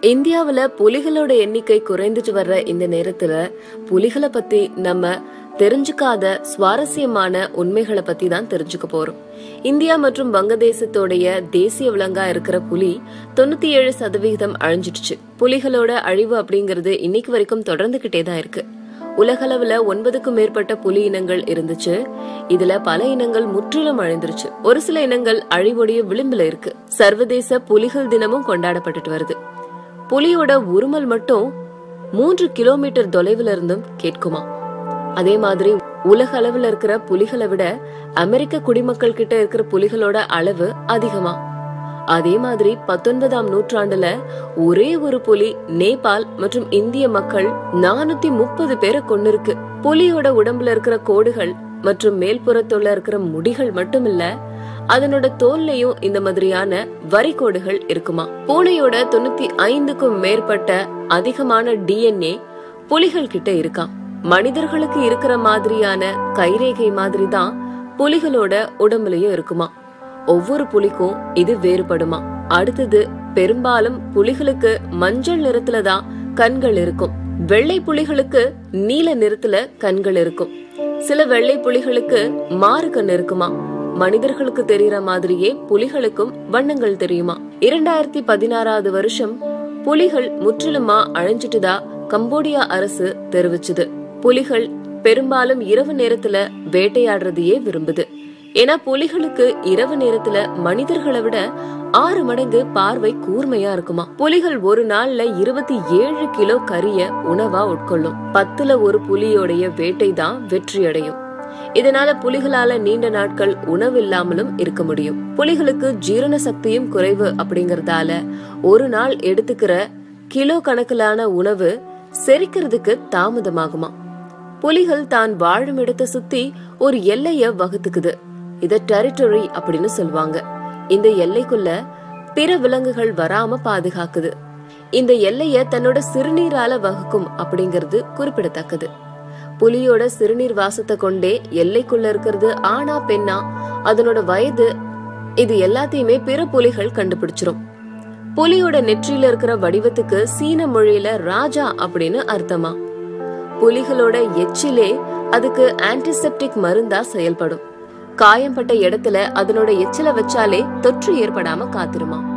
இந்தியாவில் புலிகளோட எண்ணிக்கை குறைந்துட்டு வர்ற இந்த நேரத்துல புலிகளை பத்தி நம்ம தெரிஞ்சுக்காத சுவாரஸ்யமான உண்மைகளை பத்தி தான் தெரிஞ்சுக்க போறோம். இந்தியா மற்றும் வங்கதேசத்தோடைய தேசிய விலங்கா இருக்கிற புலி தொண்ணூத்தி ஏழு சதவிகிதம் அழிஞ்சிடுச்சு. புலிகளோட அழிவு அப்படிங்கிறது இன்னைக்கு வரைக்கும் தொடர்ந்துகிட்டே தான் இருக்கு. உலகளவுல ஒன்பதுக்கும் மேற்பட்ட புலி இனங்கள் இருந்துச்சு. இதுல பல இனங்கள் முற்றிலும் அழிந்துருச்சு ஒரு சில இனங்கள் அழிவுடைய விளிம்புல இருக்கு. சர்வதேச புலிகள் தினமும் கொண்டாடப்பட்டுட்டு வருது. புலியோட உருமல் மட்டும் மூன்று கிலோமீட்டர் தொலைவுல இருந்தும் கேட்குமா? அதே மாதிரி உலக அளவுல இருக்கிற புலிகளை விட அமெரிக்க குடிமக்கள் கிட்ட இருக்கிற புலிகளோட அளவு அதிகமா. அதே மாதிரி பத்தொன்பதாம் நூற்றாண்டுல ஒரே ஒரு புலி நேபாள் மற்றும் இந்திய மக்கள் நானூத்தி முப்பது பேரை கொண்டிருக்கு புலியோட உடம்புல இருக்கிற கோடுகள் மற்றும் மேல்புறத்துல இருக்கிற முடிகள் மட்டுமில்ல அதனோட தோல்லையும் இந்த மாதிரியான வரிகோடுகள் இருக்குமா? பூனையோட தொண்ணூத்தி ஐந்துக்கும் மேற்பட்ட அதிகமான டிஎன்ஏ புலிகள் கிட்ட இருக்காம் மனிதர்களுக்கு இருக்கிற மாதிரியான கைரேகை மாதிரி தான் புலிகளோட உடம்புலயும் இருக்குமா? ஒவ்வொரு புலிக்கும் இது வேறுபடுமா? அடுத்தது பெரும்பாலும் புலிகளுக்கு மஞ்சள் நிறத்துல தான் கண்கள் இருக்கும். வெள்ளை புலிகளுக்கு நீல நிறத்துல கண்கள் இருக்கும். சில வெள்ளை புலிகளுக்கு மாறு கண் இருக்குமா? மனிதர்களுக்கு தெரியற மாதிரியே புலிகளுக்கும் வண்ணங்கள் தெரியுமா? இரண்டாயிரத்தி பதினாறாவது வருஷம் புலிகள் முற்றிலுமா அழிஞ்சிட்டதா கம்போடியா அரசு தெரிவிச்சது. புலிகள் பெரும்பாலும் இரவு நேரத்துல வேட்டையாடுறதையே விரும்புது. ஏன்னா புலிகளுக்கு இரவு நேரத்துல மனிதர்களை விட ஆறு மடங்கு பார்வை கூர்மையா இருக்குமா? புலிகள் ஒரு நாள்ல இருபத்தி ஏழு கிலோ கறிய உணவா உட்கொள்ளும். பத்துல ஒரு புலியோடைய வேட்டை தான் வெற்றி அடையும் இதனால புலிகளால நீண்ட நாட்கள் உணவு இல்லாமலும் இருக்க முடியும். புலிகளுக்கு ஜீரண சக்தியும் குறைவு அப்படிங்கறதால ஒரு நாள் எடுத்துக்கிற கிலோ கணக்கிலான உணவு செரிக்கிறதுக்கு தாமதமாகுமா? புலிகள் தான் வாழும் இடத்தை சுத்தி ஒரு எல்லைய வகுத்துக்குது. இத டெரிட்டரி அப்படின்னு சொல்லுவாங்க இந்த எல்லைக்குள்ள பிற விலங்குகள் வராம பாதுகாக்குது. இந்த எல்லைய தன்னோட சிறுநீரால வகுக்கும் அப்படிங்கிறது குறிப்பிடத்தக்கது. புலியோட சிறுநீர் வாசத்தை கொண்டே எல்லைக்குள்ள இருக்கிறது ஆனா பெண்ணா? அதனோட வயது இது எல்லாத்தையுமே பிற புலிகள் கண்டுபிடிச்சிரும். புலியோட நெற்றியில இருக்கிற வடிவத்துக்கு சீன மொழியில ராஜா அப்படின்னு அர்த்தமா? புலிகளோட எச்சிலே அதுக்கு ஆன்டிசெப்டிக் மருந்தா செயல்படும். காயம்பட்ட இடத்துல அதனோட எச்சில வச்சாலே தொற்று ஏற்படாம காத்திருமா?